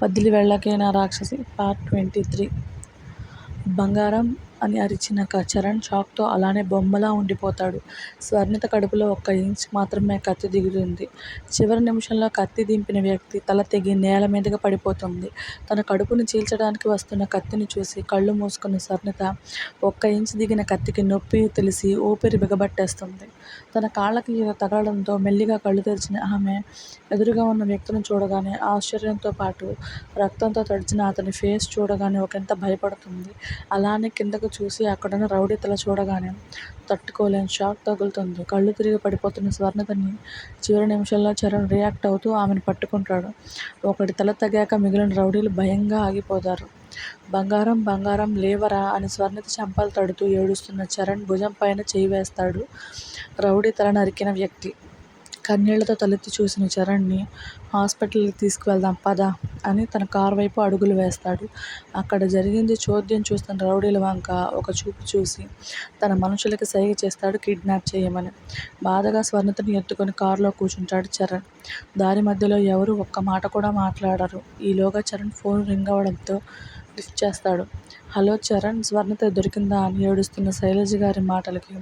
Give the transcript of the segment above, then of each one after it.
వదిలి వెళ్ళకేనా రాక్షసి? Part twenty three. బంగారం అని అరిచినాక చరణ్ షాక్తో అలానే బొమ్మలా ఉండిపోతాడు. స్వర్ణిత కడుపులో ఒక్క ఇంచ్ మాత్రమే కత్తి దిగుతుంది. చివరి నిమిషంలో కత్తి దింపిన వ్యక్తి తల తెగి నేల మీదగా పడిపోతుంది. తన కడుపును చీల్చడానికి వస్తున్న కత్తిని చూసి కళ్ళు మూసుకున్న స్వర్ణిత ఒక్క ఇంచ్ దిగిన కత్తికి నొప్పి తెలిసి ఊపిరి బిగబట్టేస్తుంది తన కాళ్ళకి తగలడంతో మెల్లిగా కళ్ళు తెరిచిన ఆమె ఎదురుగా ఉన్న వ్యక్తిని చూడగానే ఆశ్చర్యంతో పాటు రక్తంతో తడిచిన అతని ఫేస్ చూడగానే ఒకంత భయపడుతుంది. అలానే కిందకు చూసి అక్కడున్న రౌడీతల చూడగానే తట్టుకోలేని షాక్ తగులుతుంది. కళ్ళు తిరిగి పడిపోతున్న స్వర్ణతని చివరి నిమిషంలో చరణ్ రియాక్ట్ అవుతూ ఆమెను పట్టుకుంటాడు. ఒకటి తల తగ్గాక మిగిలిన రౌడీలు భయంగా ఆగిపోతారు. బంగారం బంగారం లేవరా అని స్వర్ణతి చంపలు తడుతూ ఏడుస్తున్న చరణ్ భుజం పైన చేయి వేస్తాడు రౌడీ తల నరికిన వ్యక్తి. కన్నీళ్ళతో తలెత్తి చూసిన చరణ్ని హాస్పిటల్కి తీసుకువెళ్దాం పద అని తన కారు వైపు అడుగులు వేస్తాడు. అక్కడ జరిగింది చోద్యం చూస్తున్న రౌడీల వంక ఒక చూపు చూసి తన మనుషులకి సైగ చేస్తాడు కిడ్నాప్ చేయమని బాధగా స్వర్ణతని ఎత్తుకొని కారులో కూర్చుంటాడు చరణ్. దారి మధ్యలో ఎవరు ఒక్క మాట కూడా మాట్లాడరు. ఈలోగా చరణ్ ఫోన్ రింగ్ అవ్వడంతో లిఫ్ట్ చేస్తాడు. హలో చరణ్ స్వర్ణత దొరికిందా అని ఏడుస్తున్న శైలజగారి మాటలకి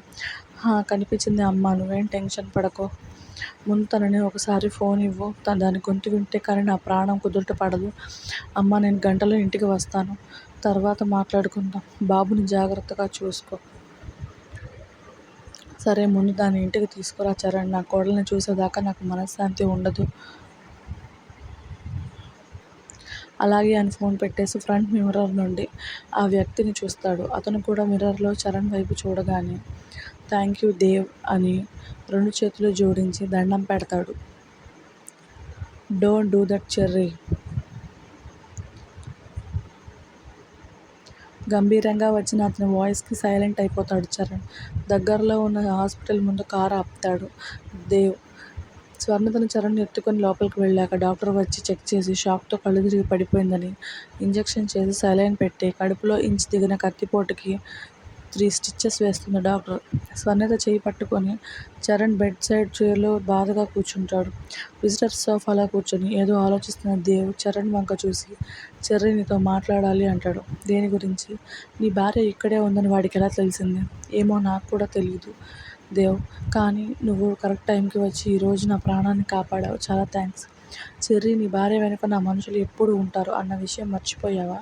హా కనిపించింది అమ్మా నువ్వేం టెన్షన్ పడకు. ముందు తనని ఒకసారి ఫోన్ ఇవ్వు. దాని గొంతు వింటే కానీ నా ప్రాణం కుదుట పడదు. అమ్మా నేను గంటలో ఇంటికి వస్తాను. తర్వాత మాట్లాడుకుందాం. బాబుని జాగ్రత్తగా చూసుకో. సరే ముందు దాని ఇంటికి తీసుకురా చరణ్ నా కోడల్ని చూసేదాకా నాకు మనశ్శాంతి ఉండదు. అలాగే అని ఫోన్ పెట్టేసి ఫ్రంట్ మిర్రర్ నుండి ఆ వ్యక్తిని చూస్తాడు. అతను కూడా మిర్రర్లో చరణ్ వైపు చూడగానే థ్యాంక్ యూ దేవ్ అని రెండు చేతులు జోడించి దండం పెడతాడు. Don't do that Cherry. గంభీరంగా వచ్చిన అతని వాయిస్కి సైలెంట్ అయిపోతాడు చరణ్. దగ్గరలో ఉన్న హాస్పిటల్ ముందు కారు ఆపుతాడు దేవ్. స్వర్ణితని చరణ్ ఎత్తుకొని లోపలికి వెళ్ళాక డాక్టర్ వచ్చి చెక్ చేసి షాక్తో కళ్ళు తిరిగి పడిపోయిందని ఇంజెక్షన్ చేసి సెలైన్ పెట్టి కడుపులో ఇంచు దిగిన కత్తిపోటుకి త్రీ స్టిచ్చెస్ వేస్తుంది డాక్టర్. స్వర్ణిత చేయి పట్టుకొని చరణ్ బెడ్ సైడ్ చైర్లో బాధగా కూర్చుంటాడు. విజిటర్స్ సోఫాలో కూర్చొని ఏదో ఆలోచిస్తున్న దేవ్ చరణ్ వంక చూసి చరణ్ నీతో మాట్లాడాలి అంటాడు. దేని గురించి? నీ భార్య ఇక్కడే ఉందని వాడికి ఎలా తెలిసింది? ఏమో నాకు కూడా తెలియదు దేవ్. కానీ నువ్వు కరెక్ట్ టైంకి వచ్చి ఈరోజు నా ప్రాణాన్ని కాపాడావు. చాలా థ్యాంక్స్ చెర్రీ నీ భార్య వెనుక నా మనుషులు ఎప్పుడూ ఉంటారు అన్న విషయం మర్చిపోయావా?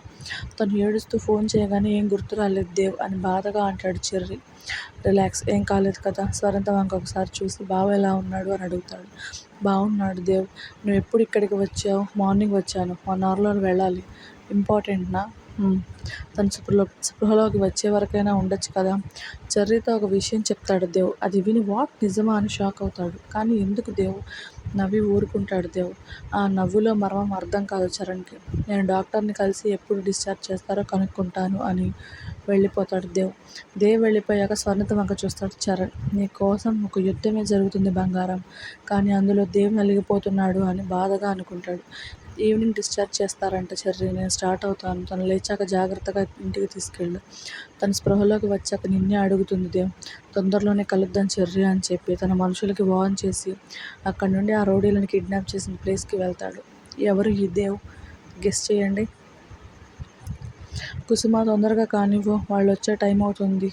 తను ఏడుస్తూ ఫోన్ చేయగానే ఏం గుర్తు రాలేదు దేవ్ అని బాధగా అంటాడు చెర్రీ. రిలాక్స్ ఏం కాలేదు కదా స్వరంత వంక ఒకసారి చూసి బావ ఎలా ఉన్నాడు అని అడుగుతాడు. బాగున్నాడు దేవ్. నువ్వెప్పుడు ఇక్కడికి వచ్చావు మార్నింగ్ వచ్చాను. వన్ అవర్లో వెళ్ళాలి. ఇంపార్టెంట్నా ఊ తను స్పృహలోకి వచ్చేవరకైనా ఉండొచ్చు కదా చెర్రీతో ఒక విషయం చెప్తాడు దేవ్. అది విని వాట్ నిజమా అని షాక్ అవుతాడు. కానీ ఎందుకు దేవ్? నవ్వి ఊరుకుంటాడు దేవ్. ఆ నవ్వులో మర్మం అర్థం కాదు చరణ్కి నేను డాక్టర్ని కలిసి ఎప్పుడు డిశ్చార్జ్ చేస్తారో కనుక్కుంటాను అని వెళ్ళిపోతాడు దేవ్. దేవ్ వెళ్ళిపోయాక స్వర్ణత వంక చూస్తాడు చరణ్. నీ కోసం ఒక యుద్ధమే జరుగుతుంది బంగారం. కానీ అందులో దేవ్ నలిగిపోతున్నాడు అని బాధగా అనుకుంటాడు. ఈవినింగ్ డిశ్చార్జ్ చేస్తారంట చెర్రీ నేను స్టార్ట్ అవుతాను. తను లేచాక జాగ్రత్తగా ఇంటికి తీసుకెళ్ళు. తన స్పృహలోకి వచ్చాక నిన్నే అడుగుతుంది దేవ్. తొందరలోనే కలుద్దాం చెర్రీ అని చెప్పి తన మనుషులకి వార్న్ చేసి అక్కడి నుండి ఆ రౌడీలని కిడ్నాప్ చేసిన ప్లేస్కి వెళ్తాడు. ఎవరు ఈ దేవ్? గెస్ చేయండి కుసుమ తొందరగా కానివ్వు అవుతుంది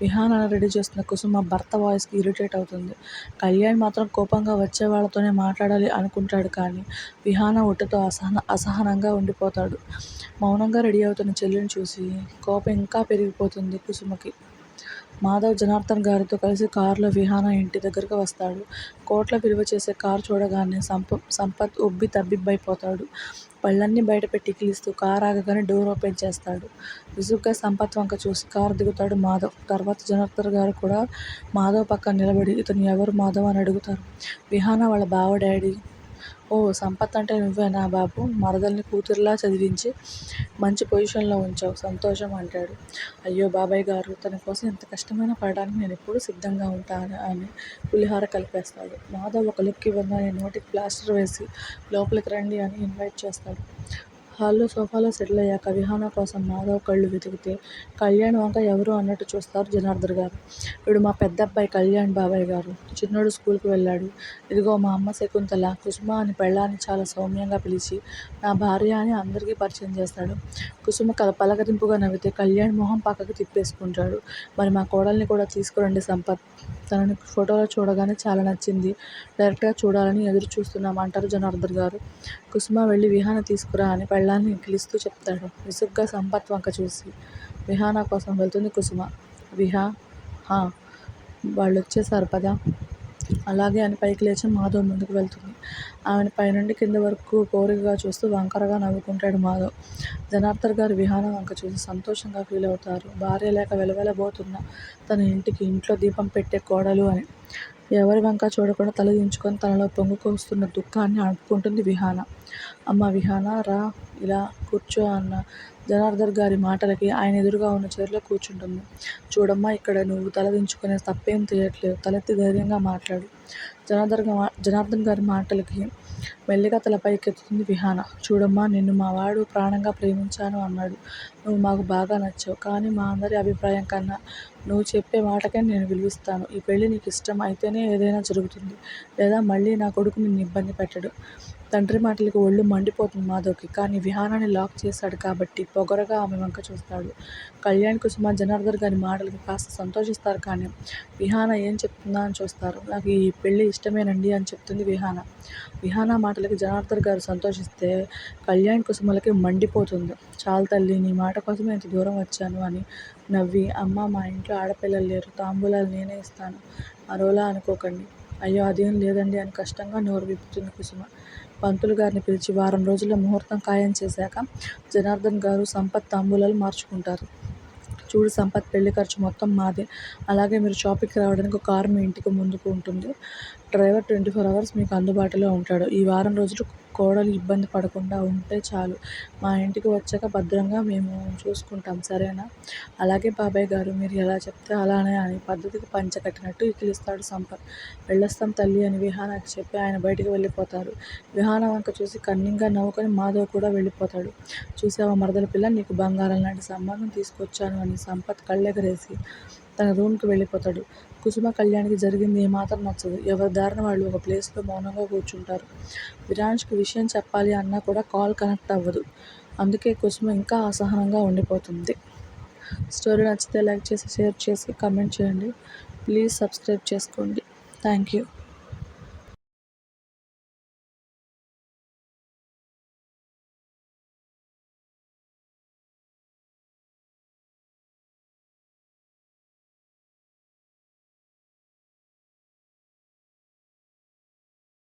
టైమవుతుంది రెడీ చేస్తున్న కుసుమ భర్త వాయిస్కి ఇరిటేట్ అవుతుంది. కళ్యాణ్ మాత్రం కోపంగా వచ్చే వాళ్ళతోనే మాట్లాడాలి అనుకుంటాడు కానీ విహాన ఒట్టుతో అసహన అసహనంగా ఉండిపోతాడు. మౌనంగా రెడీ అవుతున్న చెల్లిని చూసి కోపం ఇంకా పెరిగిపోతుంది కుసుమకి. మాధవ్ జనార్దన్ గారితో కలిసి కారులో విహాన ఇంటి దగ్గరకు వస్తాడు. కోట్ల విలువ చేసే కారు చూడగానే సంప సంపత్ ఉబ్బి తబ్బిబ్బైపోతాడు. పళ్ళన్నీ బయటపెట్టి కిలిస్తూ కారు ఆగగానే డోర్ ఓపెన్ చేస్తాడు. విసుగ్గా సంపత్ వంక చూసి కారు దిగుతాడు మాధవ్. తర్వాత జనార్దన్ గారు కూడా మాధవ్ పక్కన నిలబడి ఇతను ఎవరు మాధవ్ అని అడుగుతారు. విహాన వాళ్ళ బావ డాడీ. ఓ సంపత్ అంటే నువ్వేనా బాబూ మరదల్ని కూతురిలా చదివించి మంచి పొజిషన్లో ఉంచావు సంతోషం అంటాడు. అయ్యో బాబాయ్ గారు తన కోసం ఎంత కష్టమైనా పడటానికి నేనెప్పుడూ సిద్ధంగా ఉంటాను అని పులిహోర కలిపేస్తాడు. మాధవ్ ఒక లుక్ ఇవ్వగానే నోటికి ప్లాస్టర్ వేసి లోపలికి రండి అని ఇన్వైట్ చేస్తాడు. హాల్లో సోఫాలో సెటిల్ అయ్యాక విహాన కోసం మాధవ్ కళ్ళు వెతికితే కళ్యాణ్ వంక ఎవరు అన్నట్టు చూస్తారు జనార్దన్ గారు. వీడు మా పెద్దబ్బాయి కళ్యాణ్ బాబాయ్ గారు. చిన్నోడు స్కూల్కి వెళ్ళాడు. ఇదిగో మా అమ్మ శకుంతల. కుసుమ అని పెళ్ళాన్ని చాలా సౌమ్యంగా పిలిచి నా భార్య అని అందరికీ పరిచయం చేస్తాడు. కుసుమ పలకరింపుగా నవ్వితే కళ్యాణ్ మొహం పక్కకి తిప్పేసుకుంటాడు. మరి మా కోడల్ని కూడా తీసుకురండి సంపత్. తనని ఫోటోలో చూడగానే చాలా నచ్చింది. డైరెక్ట్గా చూడాలని ఎదురు చూస్తున్నాం అంటారు జనార్దన్ గారు. కుసుమ వెళ్ళి విహాన తీసుకురా అని వెళ్ళాలని పిలుస్తూ చెప్తాడు. విసుగ్గా సంపత్ వంక చూసి విహాన కోసం వెళ్తుంది కుసుమ. విహా హా వాళ్ళొచ్చేశారు పదా అలాగే అని పైకి లేచి మాధవ్ ముందుకు వెళ్తుంది. ఆమెను పైనుండి కింద వరకు కోరికగా చూస్తూ వంకరగా నవ్వుకుంటాడు మాధవ్. జనార్దర్ గారు విహాన వంక చూసి సంతోషంగా ఫీల్ అవుతారు భార్య లేక వెలవెలబోతున్న తన ఇంటికి ఇంట్లో దీపం పెట్టే కోడలు అని. ఎవరి వంక చూడకుండా తల దించుకొని తనలో పొంగుకొస్తున్న దుఃఖాన్ని అడుపుకుంటుంది విహాన. అమ్మ విహాన రా ఇలా కూర్చో అన్న జనార్దన్ గారి మాటలకి ఆయన ఎదురుగా ఉన్న చైర్లో కూర్చుంటుంది. చూడమ్మా ఇక్కడ నువ్వు తల దించుకునే తప్పేం చెయ్యట్లేదు. తలెత్తి ధైర్యంగా మాట్లాడు. జనార్దన్ గారి మాటలకి మెల్లిగా తలపైకెత్తుతుంది విహాన. చూడమ్మా నిన్ను మా వాడు ప్రాణంగా ప్రేమించాను అన్నాడు. నువ్వు మాకు బాగా నచ్చావు. కానీ మా అందరి అభిప్రాయం కన్నా నువ్వు చెప్పే మాటకే నేను విలువిస్తాను. ఈ పెళ్ళి నీకు ఇష్టం అయితేనే ఏదైనా జరుగుతుంది. లేదా మళ్ళీ నా కొడుకు నిన్ను ఇబ్బంది పెట్టడు. తండ్రి మాటలకి ఒళ్ళు మండిపోతుంది మాధవ్కి కానీ విహానాన్ని లాక్ చేశాడు కాబట్టి పొగరగా ఆమె వంక చూస్తాడు. కళ్యాణ్, కుసుమ జనార్దన్ గారి మాటలకి కాస్త సంతోషిస్తారు కానీ విహాన ఏం చెప్తుందా అని చూస్తారు. నాకు ఈ పెళ్ళి ఇష్టమేనండి అని చెప్తుంది విహాన. విహాన మాటలకి జనార్దన్ గారు సంతోషిస్తే కళ్యాణ్, కుసుమలకి మండిపోతుంది. చాలు తల్లి నీ మాట కోసమే ఇంత దూరం వచ్చాను అని నవ్వి అమ్మ మా ఇంట్లో ఆడపిల్లలు లేరు. తాంబూలాలు నేనే ఇస్తాను. మరోలా అనుకోకండి. అయ్యో అదేం లేదండి అని కష్టంగా నోరు విప్పుతుంది కుసుమ. పంతులు గారిని పిలిచి వారం రోజుల్లో ముహూర్తం ఖాయం చేశాక జనార్దన్ గారు, సంపత్ తాంబూలాలు మార్చుకుంటారు. చూడు సంపత్ పెళ్ళి ఖర్చు మొత్తం మాదే. అలాగే మీరు షాపింగ్కి రావడానికి ఒక కారు మీ ఇంటికి ముందుకు ఉంటుంది. డ్రైవర్ ట్వంటీ ఫోర్ అవర్స్ మీకు అందుబాటులో ఉంటాడు. ఈ వారం రోజులు కోడలు ఇబ్బంది పడకుండా ఉంటే చాలు. మా ఇంటికి వచ్చాక భద్రంగా మేము చూసుకుంటాం సరేనా? అలాగే బాబాయ్ గారు మీరు ఎలా చెప్తే అలానే అని పద్ధతికి పంచకట్టినట్టు ఇకిలిస్తాడు సంపత్. వెళ్ళొస్తాం తల్లి అని విహానాకి చెప్పి ఆయన బయటికి వెళ్ళిపోతారు. విహాన వంక చూసి కన్నింగా నవ్వుకొని మాధవ్ కూడా వెళ్ళిపోతాడు. చూసావా మరదల పిల్ల నీకు బంగారం లాంటి సంబంధం తీసుకొచ్చాను అని సంపత్ కళ్ళెగరేసి తన రూమ్కి వెళ్ళిపోతాడు. కుసుమ, కళ్యాణ్కి జరిగింది ఏమాత్రం నచ్చదు. ఎవరి దారిన వాళ్ళు ఒక ప్లేస్లో మౌనంగా కూర్చుంటారు. విరాజ్ విషయం చెప్పాలి అన్నా కూడా కాల్ కనెక్ట్ అవ్వదు. అందుకే కుసుమ ఇంకా అసహనంగా ఉండిపోతుంది. స్టోరీ నచ్చితే లైక్ చేసి, షేర్ చేసి, కమెంట్ చేయండి. ప్లీజ్ సబ్స్క్రైబ్ చేసుకోండి. Thank you